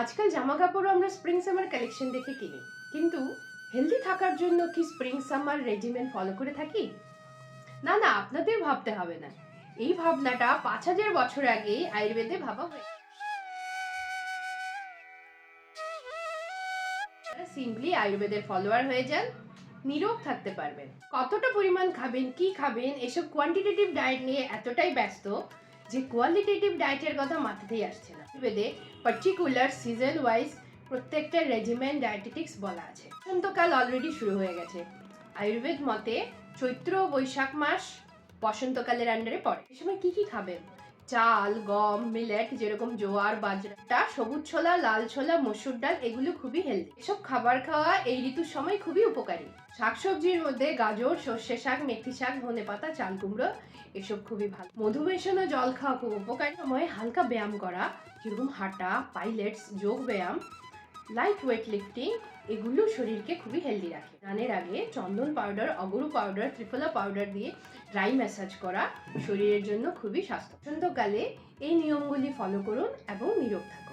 আজকাল জামা কাপড়ও আমরা স্প্রিং সামার কালেকশন দেখে কিনি। কিন্তু হেলদি থাকার জন্য কি স্প্রিং সামার রেজিমেন্ট ফলো করে থাকি? না না, আপনাদের ভাবতে হবে না। এই ভাবনাটা পাঁচ হাজার বছর আগেই আয়ুর্বেদে ভাবা হয়ে সিম্পলি আয়ুর্বেদের ফলোয়ার হয়ে যান নিরোগ থাকতে পারবেন। কতটা পরিমাণ খাবেন, কি খাবেন, এসব কোয়ান্টিটেটিভ ডায়েট নিয়ে এতটাই ব্যস্ত যে কোয়ালিটেটিভ ডায়েটের কথা মাথাতেই আসছে না। বেদে পার্টিকুলার সিজন ওয়াইজ প্রত্যেকটা রেজিমেন্ট ডায়েটেটিক্স বলা আছে। বসন্তকাল অলরেডি শুরু হয়ে গেছে। আয়ুর্বেদ মতে চৈত্র বৈশাখ মাস বসন্তকালের আন্ডারে পড়ে। এ সময় কী কী খাবেন? চাল, গম, মিলেট, যেরকম জোয়ার, বাজরাটা, সবুজ ছোলা, লাল ছোলা, মসুর ডাল, এগুলো খুবই হেলদি এসব খাবার খাওয়া এই ঋতুর সময় খুবই উপকারী। শাকসবজির মধ্যে গাজর, সর্ষে শাক, মেথি শাক, ধনে পাতা, চাল কুমড়ো, এসব খুবই ভালো। মধু মেশানো জল খাওয়া খুব উপকারী। সময় হালকা ব্যায়াম করা, যেরকম হাঁটা পাইলেটস যোগ ব্যায়াম লাইট ওয়েট লিফটিং এগুলো শরীরকে খুবই হেলদি রাখে। রানের আগে চন্দন পাউডার অগরু পাউডার ত্রিফলা পাউডার দিয়ে ড্রাই ম্যাসাজ করা শরীরের জন্য খুবই স্বাস্থ্য বসন্তকালে এই নিয়মগুলি ফলো করুন এবং নিরোগ থাকুন।